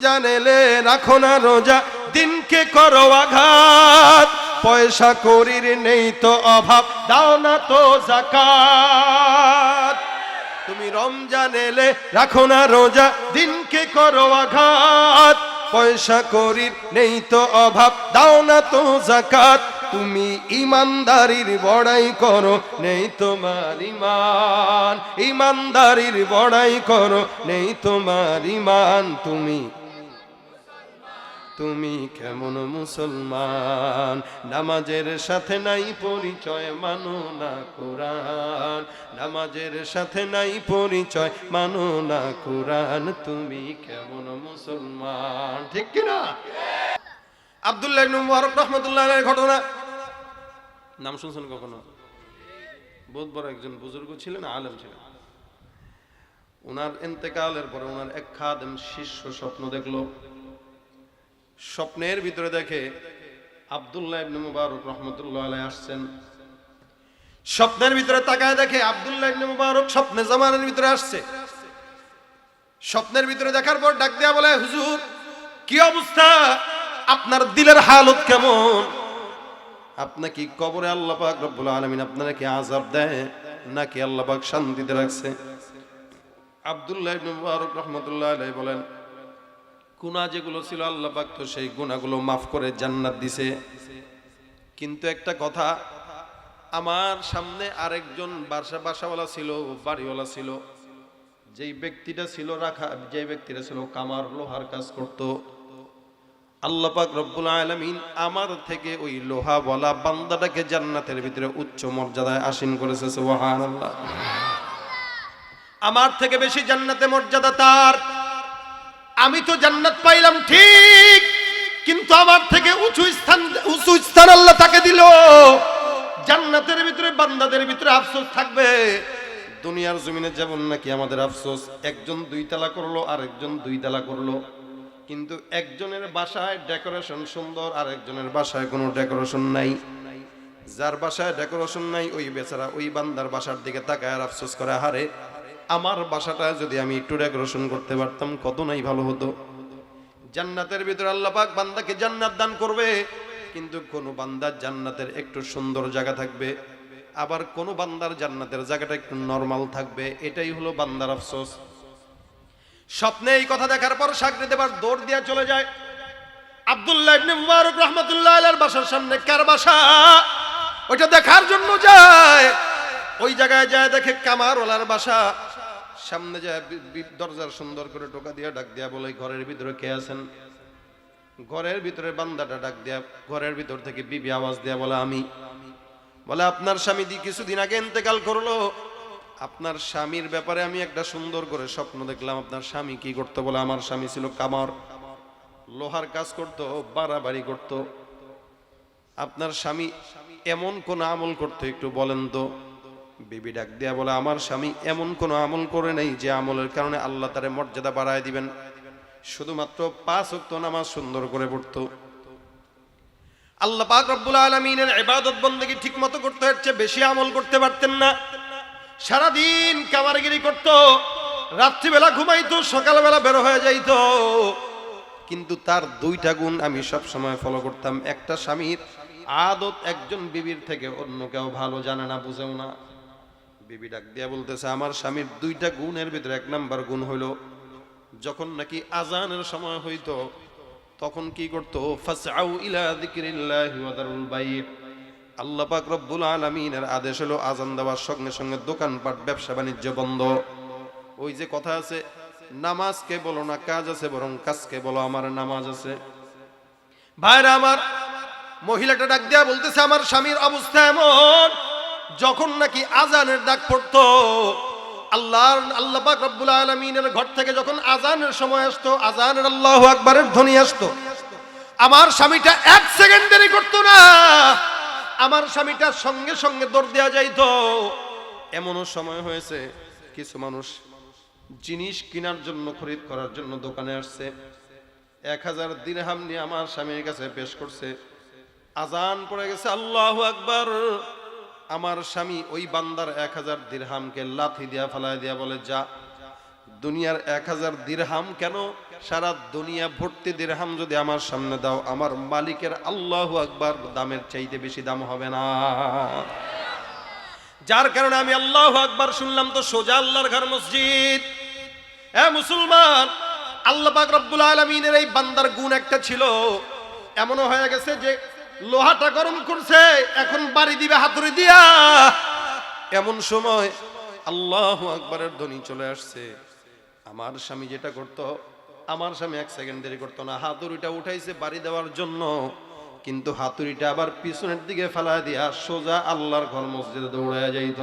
জানেলে রাখো না রোজা, দিনকে করো আঘাত। পয়সা করির নেই তো অভাব, দাও না তো জাকাত। তুমি রমজান এলে রাখো না রোজা, দিনকে করো আঘাত। পয়সা করির নেই তো অভাব, দাও না তো জাকাত। তুমি ইমানদারির বড়াই করো, নেই তোমার ইমান। ইমানদারির বড়াই করো, নেই তোমার ইমান। তুমি তুমি কেমন মুসলমান? নামাজের সাথে নাই পরিচয়, মানো না কোরআন। নামাজের সাথে নাই পরিচয়, মানো না কোরআন। তুমি কেমন মুসলমান? ঠিক কি না আব্দুল্লাহ মুবারক রহমতুল্লাহ ঘটনা। নাম শুনছেন কখনো? বহুত বড় একজন বুজুর্গ ছিলেন, আলেম ছিলেন। ওনার এন্তেকালের পরে ওনার এক খাদেম শিষ্য স্বপ্ন দেখল। স্বপ্নের ভিতরে দেখে আব্দুল্লাহ ইবনে মুবারক রহমতুল্লাহ আলাই আসছেন। স্বপ্নের ভিতরে তাকায় দেখে আব্দুল্লাহ ইবনে মুবারক স্বপ্নে জামানের ভিতরে আসছে। স্বপ্নের ভিতরে দেখার পর ডাক দেয়া বলে, হুজুর, কি অবস্থা? আপনার দিলের হালত কেমন? আপনার কি কবরে আল্লাহ পাক রব্বুল আলামিন আপনারা কি আযাব দেয় নাকি আল্লাহ পাক শান্তিতে রাখছে? আব্দুল্লাহ ইবনে মুবারক রহমতুল্লাহ আলাই বলেন গুণা যেগুলো ছিল, আল্লাহ পাক তো সেই গুণাগুলো মাফ করে জান্নাত দিছে। কিন্তু একটা কথা, আমার সামনে আরেকজন বাসা, বাসাওয়ালা ছিল, বাড়িওয়ালা ছিল। যেই ব্যক্তিটা ছিল রাখা যে ব্যক্তিটা ছিল কামার, লোহার কাজ করত। আল্লাহ পাক রব্বুল আলামিন আমার থেকে ওই লোহা বলা বান্দাটাকে জান্নাতের ভিতরে উচ্চ মর্যাদায় আসীন করেছে, সুবহানাল্লাহ। আমার থেকে বেশি জান্নাতে মর্যাদা তার। আমি তো জান্নাত পাইলাম ঠিক, কিন্তু আমার থেকে উঁচু স্থান উঁচু স্থান আল্লাহ তাকে দিল। জান্নাতের ভিতরে, বান্দাদের ভিতরে আফসোস থাকবে। দুনিয়ার জমিনে যেমন নাকি আমাদের আফসোস, একজন দুই তালা করল আর একজন দুই তালা করল। কিন্তু একজনের বাসায় ডেকোরেশন সুন্দর আর একজনের বাসায় কোনো ডেকোরেশন নাই। যার বাসায় ডেকোরেশন নাই, ওই বেচারা ওই বান্দার বাসার দিকে তাকায় আর আফসোস করে হারে আমার বাসাটা যদি আমি একটু ডেকোরেশন করতে পারতাম, কত নাই ভালো হতো। জান্নাতের ভিতরে আল্লাহ পাক বান্দাকে জান্নাত দান করবে, কিন্তু কোন বান্দার জান্নাতের একটু সুন্দর জায়গা থাকবে, আবার কোন বান্দার জান্নাতের জায়গাটা একটু নরমাল থাকবে, এটাই হলো বান্দার আফসোস। স্বপ্নে এই কথা দেখার পর সাগরে দেবার দৌড় দিয়ে চলে যায়। আব্দুল্লাহ ইবনে মুবারক রহমতুল্লাহ আলাইহির বাসার সামনে, কার বাসা? ওইটা দেখার জন্য যায়। ওই জায়গায় যায় দেখে কামারওয়ালার বাসা। সামনে যায় দরজার সুন্দর করে টোকা দিয়া ডাক দিয়া বলে, ঘরের ভিতরে কে আছেন? ঘরের ভিতরে বান্দাটা ডাক দিয়া, ঘরের ভিতর থেকে বিবি আওয়াজ দিয়া বলে, আমি। বলে, আপনার স্বামী কিছুদিন আগে ইন্তেকাল করল। আপনার স্বামীর ব্যাপারে আমি একটা সুন্দর করে স্বপ্ন দেখলাম। আপনার স্বামী কি করতো বলে, আমার স্বামী ছিল কামার। লোহার কাজ করতো, বাড়াবাড়ি করতো। আপনার স্বামী এমন কোন আমল করতো, একটু বলেন তো। বিবি ডাক দিয়া বলে, আমার স্বামী এমন কোন আমল করে নেই যে আমলের কারণে আল্লাহ তারে মর্যাদা বাড়ায় দিবেন। শুধুমাত্র পাঁচ ওয়াক্ত নামাজ সুন্দর করে পড়তো। আল্লাহ পাক রব্বুল আলমিনের ইবাদত বন্দেগি ঠিক মতো করতে হচ্ছে বেশি আমল করতে পারতেন না। সারাদিন কামারগিরি করতো, রাত্রিবেলা ঘুমাইতো, সকালবেলা বের হয়ে যাইত। কিন্তু তার দুইটা গুণ আমি সব সময় ফলো করতাম। একটা স্বামীর আদত একজন বিবির থেকে অন্য কেউ ভালো জানে না, বুঝেও না। বিবি ডাক দিয়া বলতেছে, আমার স্বামীর দুইটা গুণের ভিতরে এক নাম্বার গুণ হইল, যখন নাকি আজানের সময় হইতো, তখন কি করতো? ফাসআউ ইলা যিকরিল্লাহি ওয়া দারুল বাইত। আল্লাহ পাক রব্বুল আলামিনের আদেশ হলো আজান দেওয়ার সঙ্গে সঙ্গে দোকানপাট, ব্যবসা বাণিজ্য বন্ধ। ওই যে কথা আছে, নামাজকে বলো না, কাজ আছে, বরং কাজকে বলো, আমার নামাজ আছে। ভাইরা আমার মহিলাটা ডাক দিয়া বলতেছে, আমার স্বামীর অবস্থা এমন যখন নাকি আজানের ডাক পড়তো আল্লাহ আল্লাহ রব্বুল আলামিনের ঘর থেকে যখন আজানের সময় আসতো, আজানের আল্লাহু আকবারের ধ্বনি আসতো। আমার স্বামীটা এক সেকেন্ড দেরি করতো না, আমার স্বামীটা সঙ্গে সঙ্গে দৌড় দেওয়া যাইত। এমনও সময় হয়েছে, কিছু মানুষ জিনিস কেনার জন্য, খরিদ করার জন্য দোকানে আসছে। এক হাজার দিরহাম নিয়ে আমার স্বামীর কাছে পেশ করছে। আজান পড়ে গেছে, আল্লাহ আকবার। আমার স্বামী ওই বান্দার এক হাজার দিরহামকে লাথি দিয়া ফেলায় দিয়া বলে, যা, দুনিয়ার এক হাজার দিরহাম কেন? সারা দুনিয়া ভর্তি দিরহাম যদি আমার সামনে দাও, আমার মালিকের আল্লাহু আকবার দামের চাইতে বেশি দাম হবে না। যার কারণে আমি আল্লাহ আকবার শুনলাম, তো সোজা আল্লাহর ঘর মসজিদ। হ্যাঁ মুসলমান, আল্লাহ পাক রব্বুল আলমিনের এই বান্দার গুণ একটা ছিল। এমনও হয়ে গেছে যে লোহাটা গরম করছে, এখন বাড়ি দিবে হাতুড়ি দিয়া। এমন সময় আল্লাহ আকবরের ধ্বনি চলে আসছে। আমার স্বামী যেটা করতো, আমার স্বামী এক সেকেন্ড দেরি করতো না, হাতুড়িটা উঠাইছে বাড়ি দেওয়ার জন্য। কিন্তু হাতুড়িটা আবার পিছনের দিকে ফেলা দিয়া সোজা আল্লাহর ঘর মসজিদে দৌড়ায় যাইত।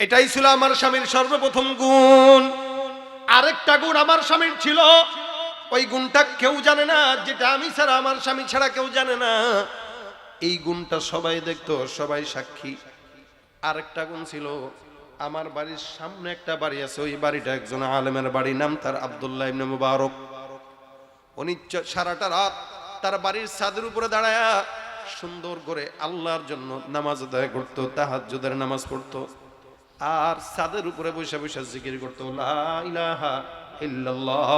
এটাই ছিল আমার স্বামীর সর্বপ্রথম গুণ। আরেকটা গুণ আমার স্বামীর ছিল ওই গুণটা কেউ জানে না, যেটা আমি ছাড়া, আমার স্বামী ছাড়া কেউ জানে না। এই গুণটা সবাই দেখতো, সবাই সাক্ষী। আরেকটা গুণ ছিল, আমার বাড়ির সামনে একটা বাড়ি আছে, ওই বাড়িটা একজন আলেমের বাড়ি, নাম তার আব্দুল্লাহ ইবনে মুবারক। উনি সারাটা রাত তার বাড়ির ছাদের উপরে দাঁড়ায় সুন্দর করে আল্লাহর জন্য নামাজ আদায় করতো, তাহাজ্জুদের নামাজ পড়তো। আর ছাদের উপরে বসে বসে জিকির করতো, লা ইলাহা ইল্লাল্লাহ।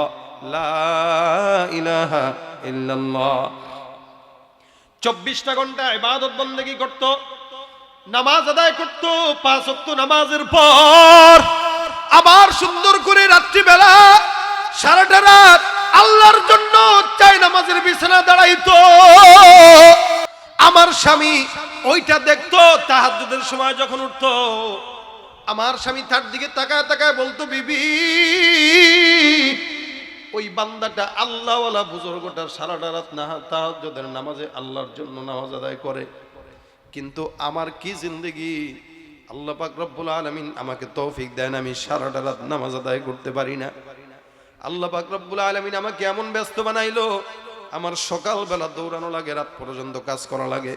চব্বিশটা ঘণ্টা ইবাদত বন্দেগী করত, নামাজ আদায় করত, পাঁচ ওয়াক্ত নামাজের পর আবার সুন্দর করে রাত্রিবেলা, সারাটা রাত আল্লাহর জন্য চাই নামাজের বিছানা দাঁড়াইতো। আমার স্বামী ওইটা দেখতো, তাহাজ্জুদের সময় যখন উঠতো, আমার স্বামী তার দিকে তাকায় তাকায় বলতো, বিবি বান্দাটা আল্লাহওয়ালা বুজুর্গটা সারাটা রাত না, তাহাজ্জুদের নামাজে আল্লাহর জন্য নামাজ আদায় করে। কিন্তু আমার কি জিন্দগি? আল্লাহ পাক রব্বুল আলামিন আমাকে তৌফিক দেন, আমি সারাটা রাত নামাজ আদায় করতে পারি না। আল্লাহ পাক রব্বুল আলামিন আমাকে এমন ব্যস্ত বানাইলো, আমার সকালবেলা দৌড়ানো লাগে, রাত পর্যন্ত কাজ করা লাগে।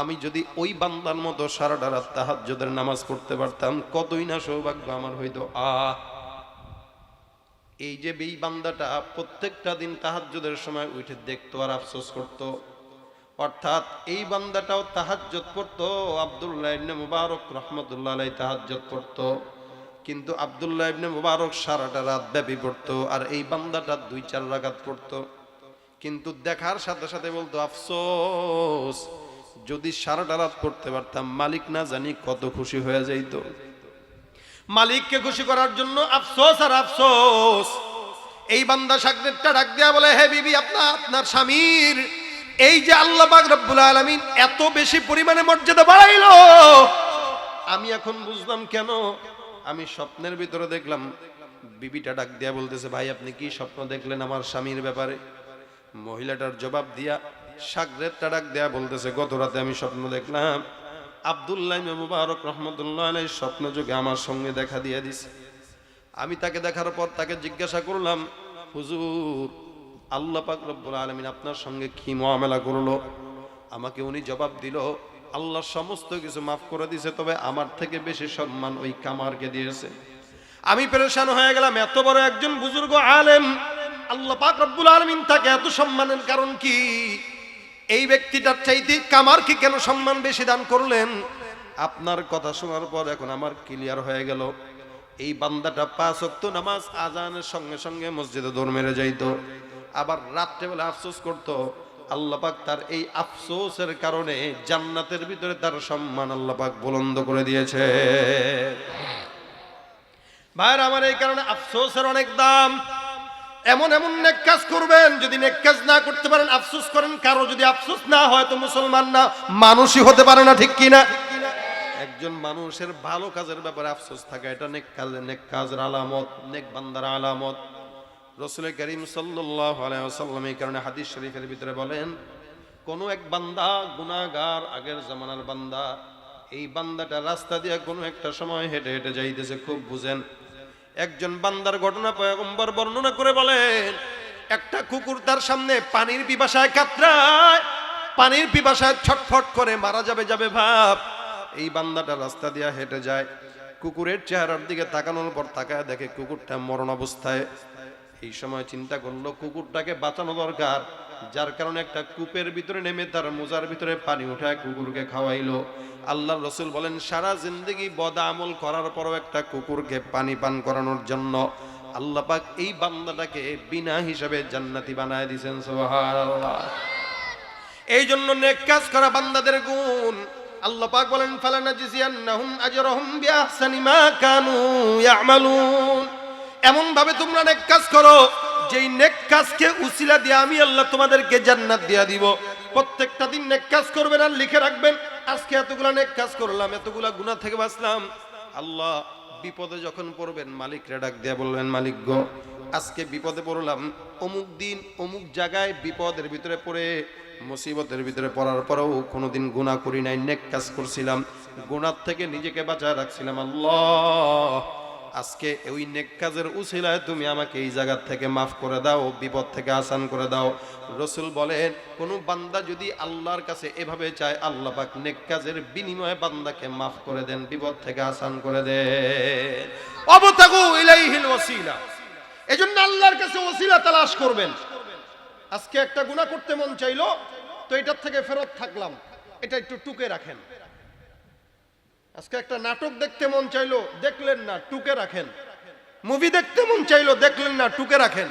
আমি যদি ওই বান্দার মতো সারাটা রাত তাহাজ্জুদের নামাজ পড়তে পারতাম, কতই না সৌভাগ্য আমার হইতো। আহ! এই যে এই বান্দাটা প্রত্যেকটা দিন তাহাজ্জুদের সময় উঠে দেখতো আর আফসোস করত। অর্থাৎ এই বান্দাটাও তাহাজ্জুদ করতো আব্দুল্লাহ ইবনে মুবারক রহমতুল্লাহ আলাই তাহাজ্জুদ করতো কিন্তু আব্দুল্লাহ ইবনে মুবারক সারাটা রাত ব্যাপী পড়তো আর এই বান্দাটা দুই চার রাকাত পড়তো। কিন্তু দেখার সাথে সাথে বলতো, আফসোস, যদি সারাটা রাত পড়তে পারতাম, মালিক না জানি কত খুশি হয়ে যাইতো। মালিককে খুশি করার জন্য আফসোস আর আফসোস। এই বান্দা সাকরেরটা ডাক দেয়া বলে, হে বিবি, আপনার আপনার স্বামীর এই যে আল্লাহ পাক রব্বুল আলামিন এত বেশি পরিমাণে মর্যাদা বাড়াইলো। আমি এখন বুঝলাম কেন? আমি স্বপ্নের ভিতরে দেখলাম, বিবিটা ডাক দিয়া বলতেছে, ভাই, আপনি কি স্বপ্ন দেখলেন আমার স্বামীর ব্যাপারে? মহিলাটার জবাব দিয়া সাগরেরটা ডাক দেয়া বলতেছে, গত রাতে আমি স্বপ্ন দেখলাম আবদুল্লাহ মুবারক রহমতুল্লাহ আলাই স্বপ্ন যুগে আমার সঙ্গে দেখা দিয়ে দিছে। আমি তাকে দেখার পর তাকে জিজ্ঞাসা করলাম, হুজুর, আল্লাহ পাক রব্বুল আলামিন আপনার সঙ্গে কি মুআমালা করল? আমাকে উনি জবাব দিল, আল্লাহ সমস্ত কিছু মাফ করে দিয়েছে তবে আমার থেকে বেশি সম্মান ওই কামারকে দিয়েছে। আমি পেরেশান হয়ে গেলাম, এত বড় একজন বুজুর্গ আলেম, আল্লাহ পাক রব্বুল আলামিন তাকে এত সম্মানের কারণ কি? এই ব্যক্তিটার চাইতে কামারকে কেন সম্মান বেশি দান করলেন? আপনার কথা শোনার পর এখন আমার ক্লিয়ার হয়ে গেল। এই বান্দাটা পাঁচ ওয়াক্ত নামাজ আজানের সঙ্গে সঙ্গে মসজিদে দৌড় মেরে যাইত। আবার রাত্রেবেলা আফসোস করত, আল্লাহ পাক তার এই আফসোসের কারণে জান্নাতের ভিতরে তার সম্মান আল্লাহ পাক বুলন্দ করে দিয়েছে। ভাইয়ের আমার এই কারণে আফসোসের অনেক দাম। এমন এমন নেক কাজ করবেন, যদি নেক কাজ না করতে পারেন, আফসোস করেন, কারও যদি আফসোস না হয় তো মুসলমান না, মানুষই হতে পারে না, ঠিক কিনা? একজন মানুষের ভালো কাজের ব্যাপারে আফসোস থাকে, এটা নেক কাজ, নেক কাজের আলামত, নেক বান্দার আলামত। রসুল করিম সাল্লাল্লাহু আলাইহি ওয়াসাল্লাম এই কারণে হাদিস শরীফের ভিতরে বলেন, কোন এক বান্দা গুনাহগার, আগের জামানার বান্দা, এই বান্দাটা রাস্তা দিয়ে কোনো একটা সময় হেঁটে হেঁটে যাইতেছে, খুব বুঝেন। একজন বান্দার ঘটনা পয়গম্বর বর্ণনা করে বলেন, একটা কুকুর তার সামনে পানির পিপাসায় কাতরায়, পানির পিপাসায় ছটফট করে মারা যাবে যাবে ভাব। এই বান্দাটা রাস্তা দিয়ে হেঁটে যায়। কুকুরের চেহারার দিকে তাকানোর পর তাকায় দেখে কুকুরটা মরণ অবস্থায়। এই সময় চিন্তা করল, কুকুরটাকে বাঁচানো দরকার। যার কারণে একটা কূপের ভিতরে নেমে তার মোজার ভিতরে পানি উঠায়, কুকুরকে খাওয়াইলো। আল্লাহ রসুল বলেন, সারা জিন্দগি বদ আমল করার পরও একটা কুকুরকে পানি পান করানোর জন্য আল্লাহ পাক এই বান্দাটাকে বিনা হিসাবে জান্নাতি বানায় দিয়েছেন এই জন্য নেক কাজ করা বান্দাদের গুণ। আল্লাহ পাক বলেন ফালানাজিয়ান্নাহুম আজরাহুম বিআহসানি মা কানু ইয়ামালুন। এমন ভাবে তোমরা নেক কাজ করো, যেই নেক কাজকে উসিলা দিয়ে আমি আল্লাহ তোমাদেরকে জান্নাত দিয়া দিব। প্রত্যেকটা দিন নেক কাজ করবেন আর লিখে রাখবেন, আজকে এতগুলা নেক কাজ করলাম, এতগুলা গুনাহ থেকে বাঁচলাম। আল্লাহ বিপদে যখন পড়বেন, মালিকরা ডাক দিয়া বলবেন, মালিক গো, আজকে বিপদে পড়লাম, অমুক দিন অমুক জায়গায় বিপদের ভিতরে পড়ে, মুসিবতের ভিতরে পড়ার পরেও কোনোদিন গুনাহ করি নাই, নেক কাজ করছিলাম গুণার থেকে নিজেকে বাঁচায় রাখছিলাম। আল্লাহ আজকে ওই নেক কাজের তুমি আমাকে এই জায়গার থেকে মাফ করে দাও, বিপদ থেকে আসান করে দাও। রসুল বলেন, কোন বান্দা যদি আল্লাহর কাছে এভাবে চায়, আল্লাহ পাক নেক কাজের বিনিময়ে বান্দাকে মাফ করে দেন, বিপদ থেকে আসান করে দেন। অবতাগু ইলাইহিল ওয়াসিলা। এজন্য আল্লাহর কাছে ওসিলা তালাশ করবেন। আজকে একটা গুনাহ করতে মন চাইলো, তো এটার থেকে ফেরত থাকলাম। এটা একটু টুকে রাখেন। আজকে একটা নাটক দেখতে মন চাইলো, দেখলেন না, টুকে রাখেন। মুভি দেখতে মন চাইলো, দেখলেন না, টুকে রাখেন।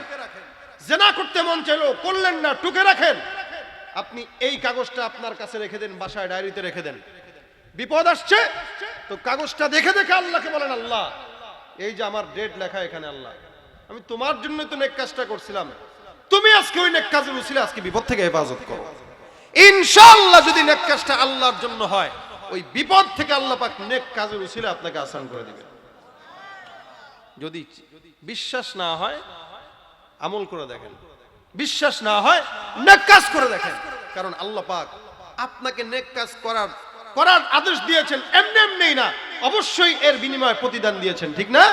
জেনা করতে মন চাইলো, করলেন না, টুকে রাখেন। আপনি এই কাগজটা আপনার কাছে রেখে দেন, বাসায় ডায়েরিতে রেখে দেন। বিপদ আসছে, তো কাগজটা দেখে দেখে আল্লাহকে বলেন, আল্লাহ, এই যে আমার ডেট লেখা এখানে, আল্লাহ, আমি তোমার জন্য তো নেক কাজটা করছিলাম। তুমি আজকে ওই নেক কাজের উসিলে আজকে বিপদ থেকে হেফাজত করো। ইনশাআল্লাহ যদি নেক কাজটা আল্লাহর জন্য হয় ওই বিপদ থেকে আল্লাহ পাক নেক কাজের উসিলে আপনাকে আসান করে দিবেন যদি বিশ্বাস না হয়, আমল করে দেখেন। বিশ্বাস না হয়, নেক কাজ করে দেখেন। কারণ আল্লাহ পাক আপনাকে নেক কাজ করার করার আদেশ দিয়েছেন, এমনি এমনি না। অবশ্যই এর বিনিময়ে প্রতিদান দিয়েছেন, ঠিক না?